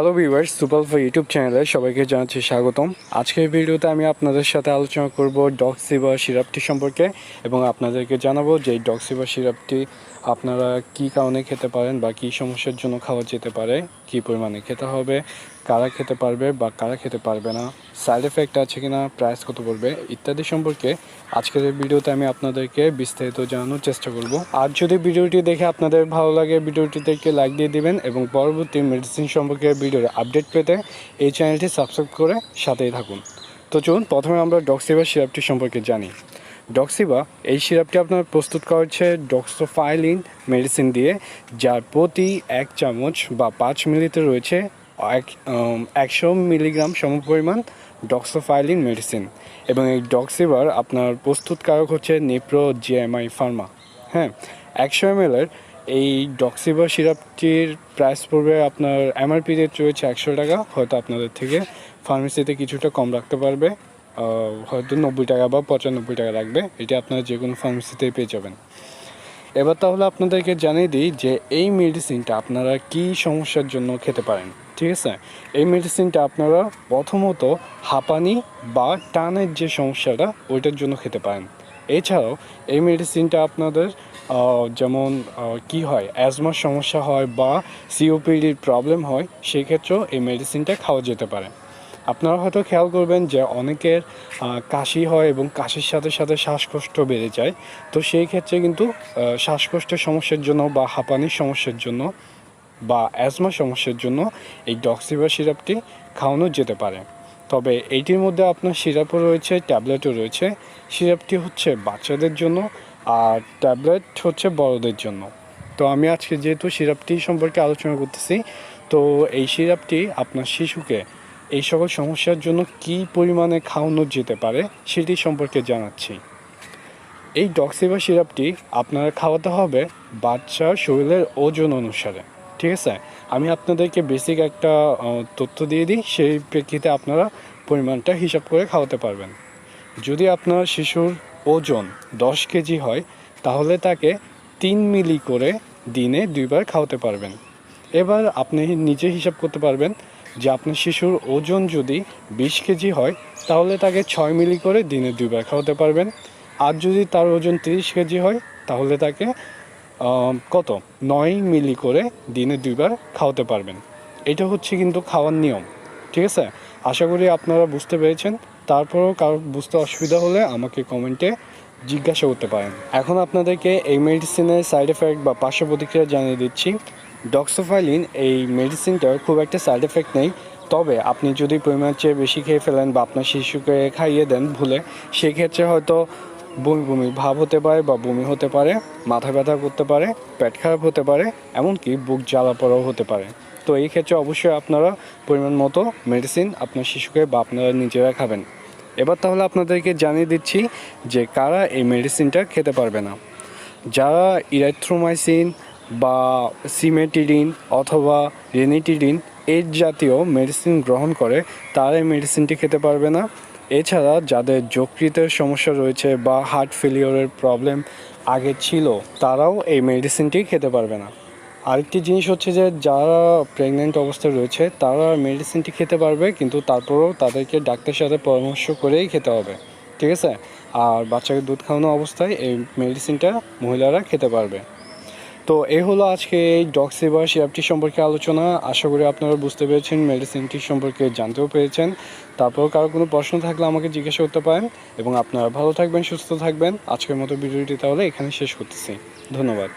Hello viewers super for YouTube চ্যানেলে সবাইকে জানাচ্ছি স্বাগতম। আজকের ভিডিওতে আমি আপনাদের সাথে আলোচনা করব ডক্সিবা সিরাপটি সম্পর্কে এবং আপনাদেরকে জানাব যে ডক্সিবা সিরাপটি আপনারা কি কারণে খেতে পারেন বা কী সমস্যার জন্য খাওয়া যেতে পারে, কি পরিমাণে খেতে হবে, কারা খেতে পারবে বা কারা খেতে পারবে না সাইড এফেক্ট আছে কিনা প্রাইস কত পড়বে ইত্যাদি সম্পর্কে আজকের ভিডিওতে আমি আপনাদেরকে বিস্তারিত জানানোর চেষ্টা করব। আর যদি ভিডিওটি দেখে আপনাদের ভালো লাগে, ভিডিওটিতে একটি লাইক দিয়ে দিবেন এবং পরবর্তী মেডিসিন সম্পর্কে ভিডিওর আপডেট পেতে এই চ্যানেলটি সাবস্ক্রাইব করে সাথেই থাকুন। তো চলুন, প্রথমে আমরা ডক্সিবা সিরাপটি সম্পর্কে জানি। ডক্সিবা এই সিরাপটি আপনার প্রস্তুত করা হচ্ছে ডক্সোফাইলিন মেডিসিন দিয়ে, যার প্রতি এক চামচ বা পাঁচ মিলিতে রয়েছে এক একশো মিলিগ্রাম সমপরিমাণ ডক্সোফাইলিন মেডিসিন এবং এই ডক্সিবার আপনার প্রস্তুতকারক হচ্ছে নিপ্রো জিএমআই ফার্মা হ্যাঁ একশো এম এর এই ডক্সিবা সিরাপটির প্রাইস পড়বে আপনার এমআরপি রেট রয়েছে একশো টাকা, হয়তো আপনাদের থেকে ফার্মেসিতে কিছুটা কম রাখতে পারবে হয়তো নব্বই টাকা বা পঁচানব্বই টাকা লাগবে এটা আপনারা যে কোনো ফার্মেসিতেই পেয়ে যাবেন। এবার তাহলে আপনাদেরকে জানিয়ে দিই যে এই মেডিসিনটা আপনারা কি সমস্যার জন্য খেতে পারেন, ঠিক আছে? এই মেডিসিনটা আপনারা প্রথমত হাঁপানি বা টানের যে সমস্যাটা, ওইটার জন্য খেতে পারেন। এছাড়াও এই মেডিসিনটা আপনাদের যেমন কি হয়? অ্যাজমার সমস্যা হয় বা সিওপিডির প্রবলেম হয় সেই ক্ষেত্রেও এই মেডিসিনটা খাওয়া যেতে পারে। আপনারা হয়তো খেয়াল করবেন যে অনেকের কাশি হয় এবং কাশির সাথে সাথে শ্বাসকষ্ট বেড়ে যায়। তো সেই ক্ষেত্রে কিন্তু শ্বাসকষ্টের সমস্যার জন্য বা হাঁপানির সমস্যার জন্য বা অ্যাজমা সমস্যার জন্য এই ডক্সিবা সিরাপটি খাওয়ানো যেতে পারে। তবে এইটির মধ্যে আপনার সিরাপও রয়েছে ট্যাবলেটও রয়েছে। সিরাপটি হচ্ছে বাচ্চাদের জন্য আর ট্যাবলেট হচ্ছে বড়দের জন্য। তো আমি আজকে যেহেতু সিরাপটি সম্পর্কে আলোচনা করতেছি, তো এই সিরাপটি আপনার শিশুকে এই সকল সমস্যার জন্য কী পরিমাণে খাওয়ানো যেতে পারে সেটি সম্পর্কে জানাচ্ছি। এই ডক্সিবা সিরাপটি আপনারা খাওয়াতে হবে বাচ্চার শরীরের ওজন অনুসারে, ঠিক আছে? আমি আপনাদেরকে বেসিক একটা তথ্য দিয়ে দিই, সেই প্রেক্ষিতে আপনারা পরিমাণটা হিসাব করে খাওয়াতে পারবেন। যদি আপনার শিশুর ওজন দশ কেজি হয়, তাহলে তাকে তিন মিলি করে দিনে দুইবার খাওয়াতে পারবেন। এবার আপনি নিজে হিসাব করতে পারবেন যে আপনার শিশুর ওজন যদি বিশ কেজি হয়, তাহলে তাকে ছয় মিলি করে দিনে দুইবার খাওয়াতে পারবেন। আর যদি তার ওজন তিরিশ কেজি হয়, তাহলে তাকে কত? নয় মিলি করে দিনে দুইবার খাওয়াতে পারবেন। এটা হচ্ছে কিন্তু খাওয়ার নিয়ম, ঠিক আছে? আশা করি আপনারা বুঝতে পেরেছেন। তারপরেও কারোর বুঝতে অসুবিধা হলে আমাকে কমেন্টে জিজ্ঞাসা করতে পারেন। এখন আপনাদেরকে এই মেডিসিনের সাইড এফেক্ট বা পার্শ্ব প্রতিক্রিয়া জানিয়ে দিচ্ছি। ডক্সোফাইলিন এই মেডিসিনটার খুব একটা সাইড এফেক্ট নেই। তবে আপনি যদি পরিমাণ চেয়ে বেশি খেয়ে ফেলেন বা আপনার শিশুকে খাইয়ে দেন ভুলে, সেক্ষেত্রে হয়তো বমি বমি ভাব হতে পারে বা বমি হতে পারে, মাথা ব্যথা করতে পারে, পেট খারাপ হতে পারে, এমনকি বুক জ্বালা পড়াও হতে পারে। তো এই ক্ষেত্রে অবশ্যই আপনারা পরিমাণ মতো মেডিসিন আপনার শিশুকে বা আপনারা নিজেরা খাবেন। এবার তাহলে আপনাদেরকে জানিয়ে দিচ্ছি যে কারা এই মেডিসিনটা খেতে পারবে না। যারা ইরাথ্রোমাইসিন বা সিমেটিডিন অথবা রেনিটিডিন এর জাতীয় মেডিসিন গ্রহণ করে, তারা এই মেডিসিনটি খেতে পারবে না। এছাড়া যাদের যকৃতের সমস্যা রয়েছে বা হার্ট ফেলিওরের প্রবলেম আগে ছিল, তারাও এই মেডিসিনটি খেতে পারবে না। আরেকটি জিনিস হচ্ছে যে, যারা প্রেগনেন্ট অবস্থায় রয়েছে, তারা মেডিসিনটি খেতে পারবে, কিন্তু তারপরেও তাদেরকে ডাক্তারের সাথে পরামর্শ করেই খেতে হবে। ঠিক আছে? আর বাচ্চাকে দুধ খাওয়ানো অবস্থায় এই মেডিসিনটা মহিলারা খেতে পারবে। তো এ হলো আজকে এই ডক্সিবা সিরাপটি সম্পর্কে আলোচনা। আশা করি আপনারা বুঝতে পেরেছেন মেডিসিনটি সম্পর্কে জানতেও পেরেছেন। তারপর কারও কোনো প্রশ্ন থাকলে আমাকে জিজ্ঞাসা করতে পারেন এবং আপনারা ভালো থাকবেন, সুস্থ থাকবেন। আজকের মতো ভিডিওটি তাহলে এখানে শেষ করতেছি। ধন্যবাদ।